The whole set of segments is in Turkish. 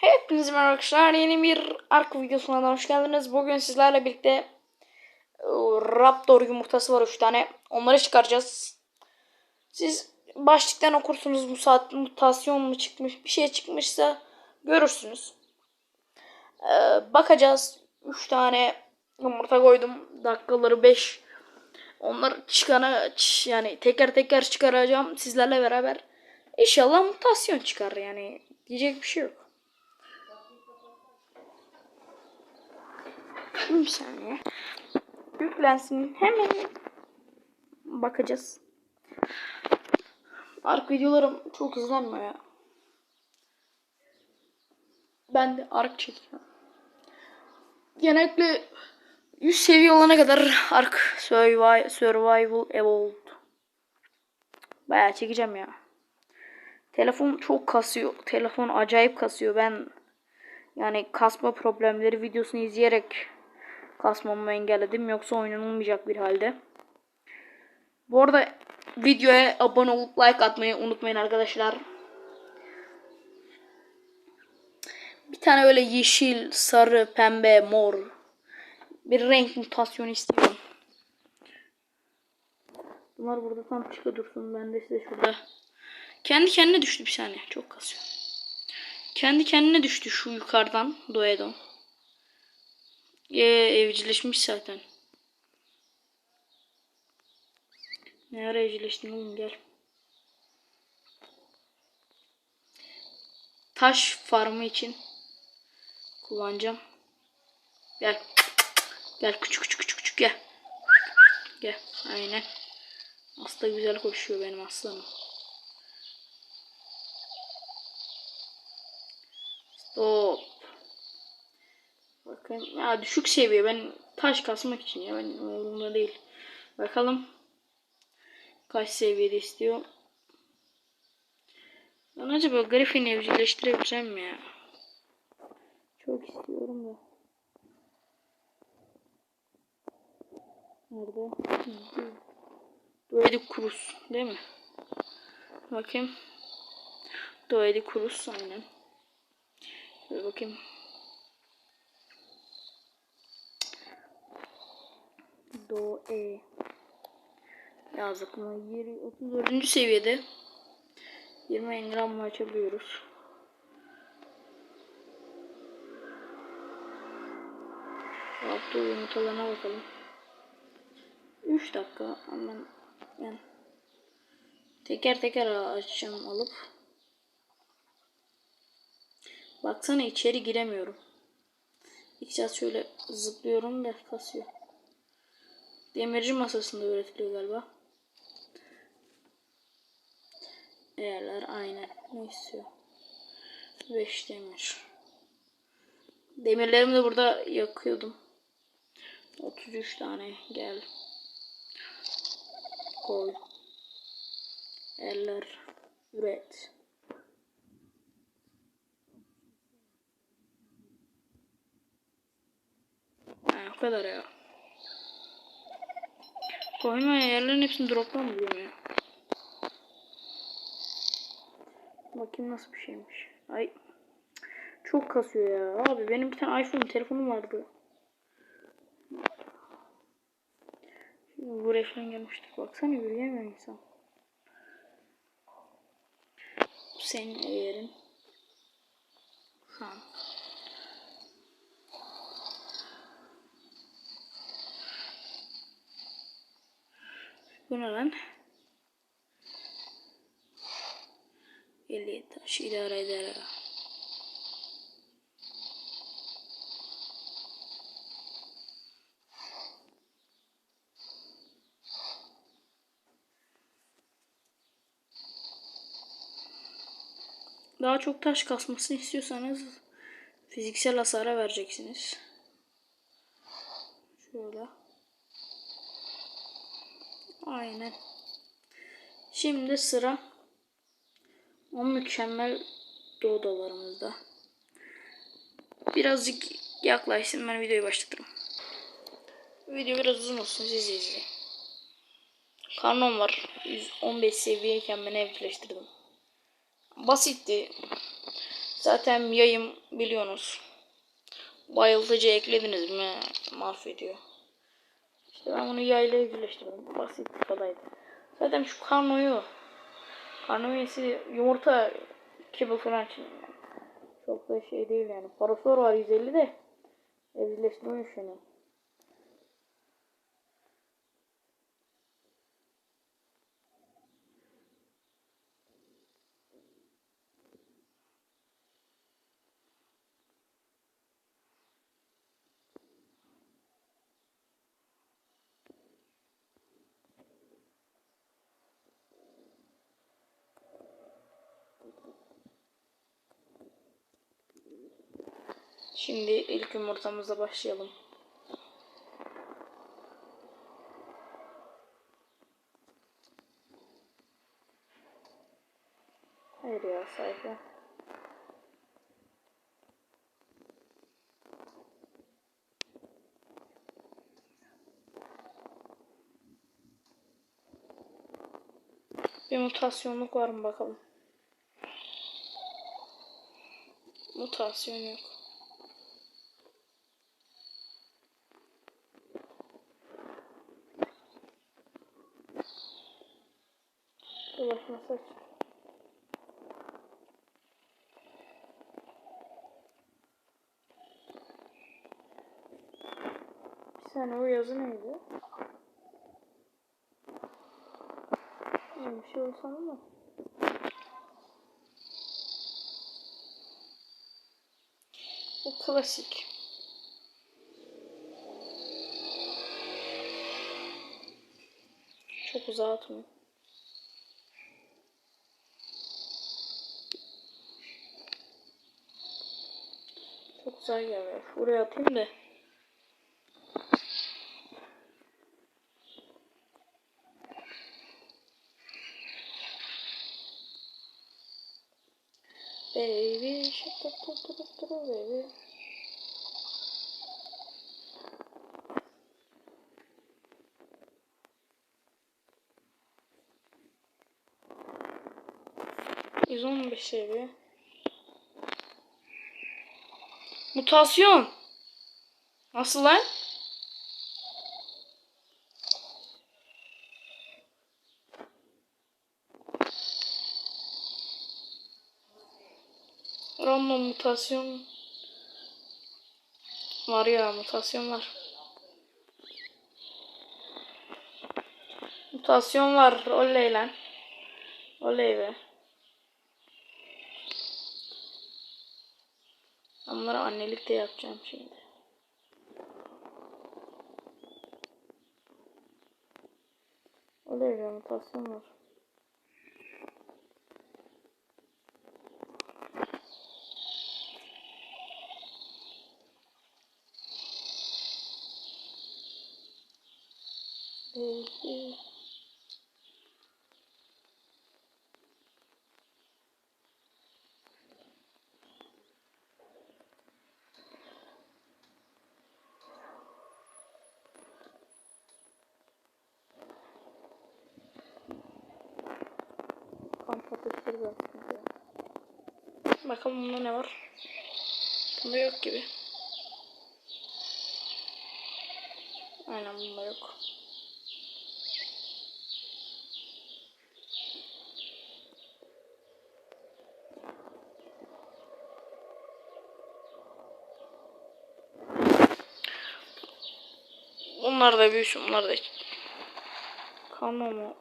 Hepinize merhaba arkadaşlar. Yeni bir ark videosuna da hoş geldiniz. Bugün sizlerle birlikte e, Raptor yumurtası var 3 tane. Onları çıkaracağız. Siz başlıktan okursunuz bu saat mutasyon mu çıkmış bir şey çıkmışsa görürsünüz. Ee, bakacağız. 3 tane yumurta koydum. Dakikaları 5. Onları çıkana yani teker teker çıkaracağım sizlerle beraber. İnşallah mutasyon çıkar yani. Diyecek bir şey yok. Bir saniye. Yüklensin. Hemen bakacağız. Ark videolarım çok izlenmiyor ya. Ben de ark çekiyorum. Genellikle 100 seviye olana kadar ark survival, survival evolved. Bayağı çekeceğim ya. Telefon çok kasıyor. Telefon acayip kasıyor. Ben yani kasma problemleri videosunu izleyerek kasmamı engelledim. Yoksa oynanılmayacak bir halde. Bu arada videoya abone olup like atmayı unutmayın arkadaşlar. Bir tane öyle yeşil, sarı, pembe, mor bir renk mutasyonu istiyorum. Bunlar burada tam çıka dursun. Ben de size şurada. Kendi kendine düştü bir saniye. Çok kasıyor. Kendi kendine düştü şu yukarıdan. Doedo. Ee, evcilleşmiş zaten. Ne ara evcilleştin oğlum gel. Taş farmı için kullanacağım. Gel. Gel küçük küçük küçük küçük gel. Gel. Aynen. Aslı güzel koşuyor benim aslanım. Stop. Ya düşük seviye ben taş kasmak için ya ben umurumda değil. Bakalım kaç seviyede istiyor. Ben acaba Griffin'i evcilleştirebileceğim mi ya? Çok istiyorum da. Nerede? Doedi Cruz değil mi? Bakayım. Doedi Cruz aynen. Şöyle bakayım. Do E yazdık mı? 20, 34. seviyede 20 engram açabiliyoruz. Hafta yumurtalarına bakalım. 3 dakika hemen yani teker teker açacağım alıp Baksana içeri giremiyorum. İlk şöyle zıplıyorum da kasıyor. Demirci masasında üretiliyor galiba. Değerler aynen. Ne istiyor? 5 demir. Demirlerimi de burada yakıyordum. 33 tane gel. Koy. Eller üret. Ha, o kadar ya. Koyma ya yerlerin hepsini dropla mı diyorum ya. Bakayım nasıl bir şeymiş. Ay. Çok kasıyor ya. Abi benim bir tane iPhone telefonum vardı. Şimdi buraya falan gelmiştik. Baksana yürüyemiyor insan. Senin yerin. Şu an. Bu ne? 50 taş idare eder. ha. Daha çok taş kasmasını istiyorsanız fiziksel hasara vereceksiniz. Şöyle. Aynen. Şimdi sıra o mükemmel doğdalarımızda. Birazcık yaklaşsın ben videoyu başlatırım. Video biraz uzun olsun siz izleyin. Karnom var. 115 seviyeyken ben evcilleştirdim. Basitti. Zaten yayım biliyorsunuz. Bayıltıcı eklediniz mi mahvediyor. İşte ben bunu yayla birleştirdim. Basit bir. Zaten şu karnoyu karno üyesi yumurta kibble falan için yani. çok da şey değil yani. Parasor var 150 de evcilleştirme üşeniyor. Şimdi ilk yumurtamıza başlayalım. Hayır ya sayfa. Bir mutasyonluk var mı bakalım. Mutasyon yok. Saniye o yazı neydi? Bir şey olsam ama. Bu klasik. Çok uzağa. Çok uzağa geliyor. Buraya atayım da. Baby, up, up, up, baby. Yüz on beş seviye. Mutasyon. Nasıl lan? Mutasyon var ya mutasyon var. Mutasyon var. Oley lan. Oley be. Bunları annelik de yapacağım şimdi. Oley be mutasyon var. Baby. Bakalım bunda ne var? Bunda yok gibi. Aynen bunda yok. Bunlar da büyüsün. Bunlar da Kanma mı?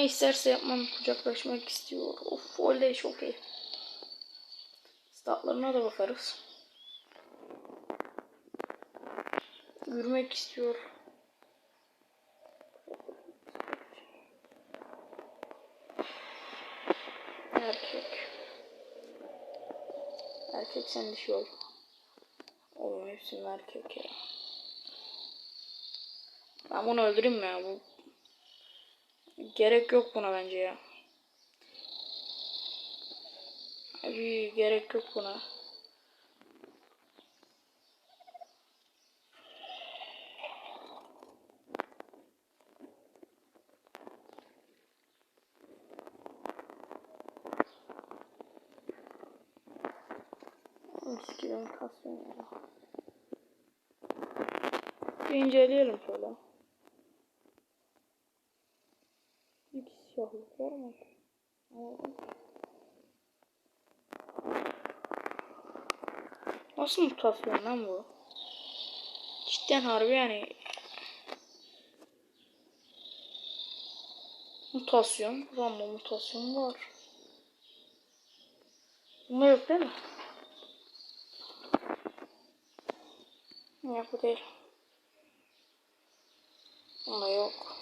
Ne isterse yapmam kucaklaşmak istiyor. Of oley çok iyi. Statlarına da bakarız. Yürümek istiyor. Erkek. Erkek sen dişi ol. Oğlum hepsinin erkek ya. Ben bunu öldüreyim mi ya bu. Gerek yok buna bence ya. Abi gerek yok buna. Eski mutasyon ya. Bir inceleyelim şöyle. Bir Anladım. Nasıl mutasyon lan bu? Cidden harbi yani. Mutasyon. Random mutasyon var. Bunda yok değil mi? Yok bu değil. Bunda yok.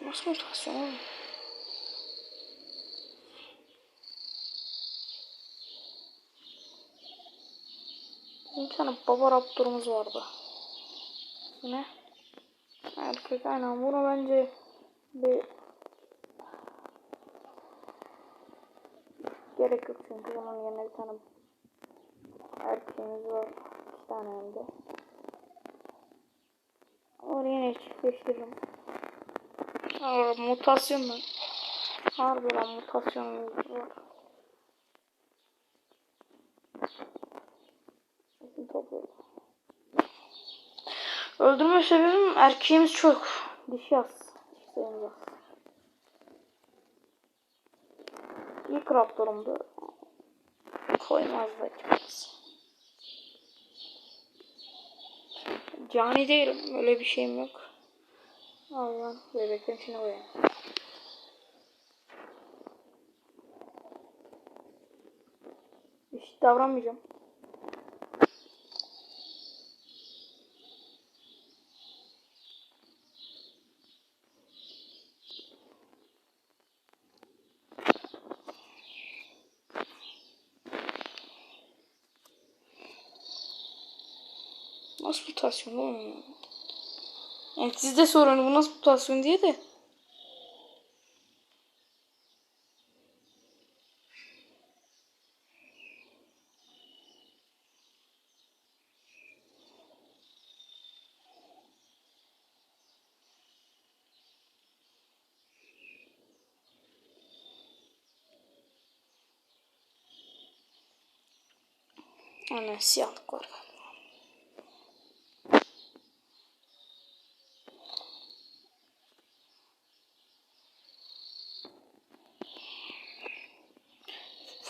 Nasıl mutasyon oğlum? Bir tane baba raptorumuz vardı. Ne? Erkek aynen bunu bence bir gerek yok çünkü bunun yerine bir tane erkeğimiz var. İki tane hem de. Oraya yine çiftleştiririm. Mutasyon mu? Harbi lan mutasyonumuz var. Bakın topluyorum. Öldürme sebebim erkeğimiz çok. Dişi az. Sayılmaz. İlk raptorumdu. Koymazdı açıkçası. Cani değilim. Öyle bir şeyim yok. Allah bebeklerin içine koyayım. Hiç davranmayacağım. Nasıl mutasyon oğlum ya? Yani siz de sorun bu nasıl mutasyon diye de. Aynen siyahlık var galiba.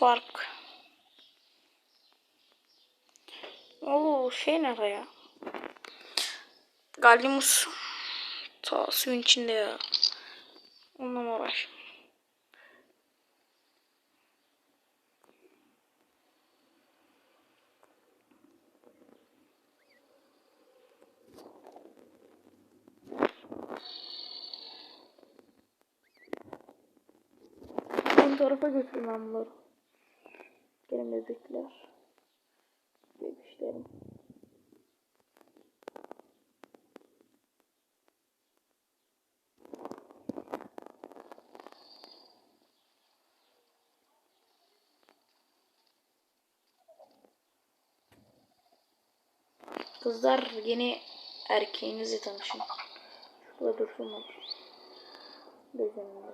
Fark. Oo şey nerede ya? Gallimus. Ta suyun içinde ya. Onunla mı uğraş? Tarafa götürün ben bunları. Gelin bebekler. Bebişlerim. Kızlar yeni erkeğinizle tanışın. Şurada dursunlar. Göz önünde.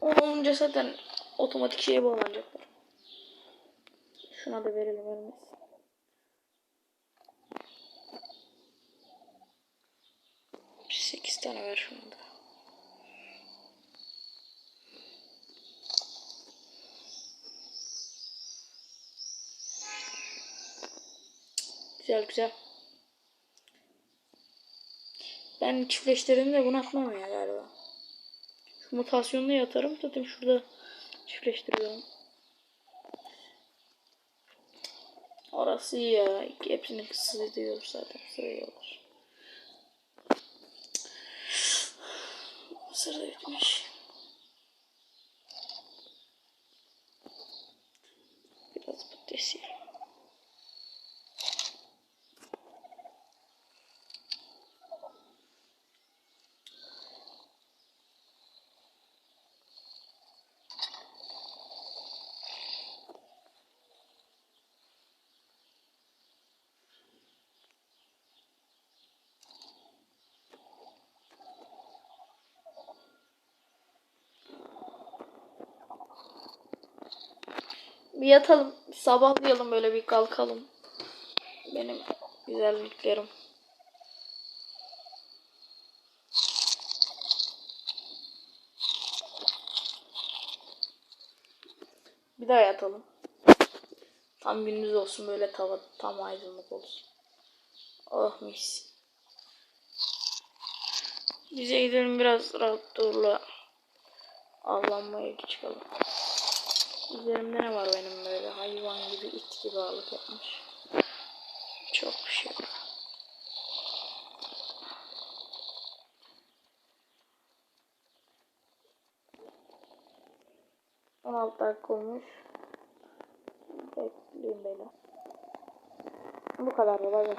O olunca zaten otomatik şeye bağlanacaklar. Şuna da verelim ölmez. Sekiz tane ver şunu da. Güzel güzel. Ben çiftleştirdiğimde bunu atmam ya galiba. Şu mutasyonunu yatarım. Zaten şurada çiftleştiriyorum. Orası iyi ya. Hepsini sığdırıyor zaten. Sığıyorlar. Mısır da bitmiş. Biraz patates yiyelim. Bir yatalım. Sabahlayalım böyle bir kalkalım. Benim güzelliklerim. Bir daha yatalım. Tam gündüz olsun böyle tava tam aydınlık olsun. Oh mis. Bize gidelim biraz Raptor'la avlanmaya çıkalım. Üzerimde ne var benim böyle hayvan gibi it gibi ağırlık yapmış. Çok şey. On altı dakika olmuş. Bekleyin böyle. Bu kadar da bay.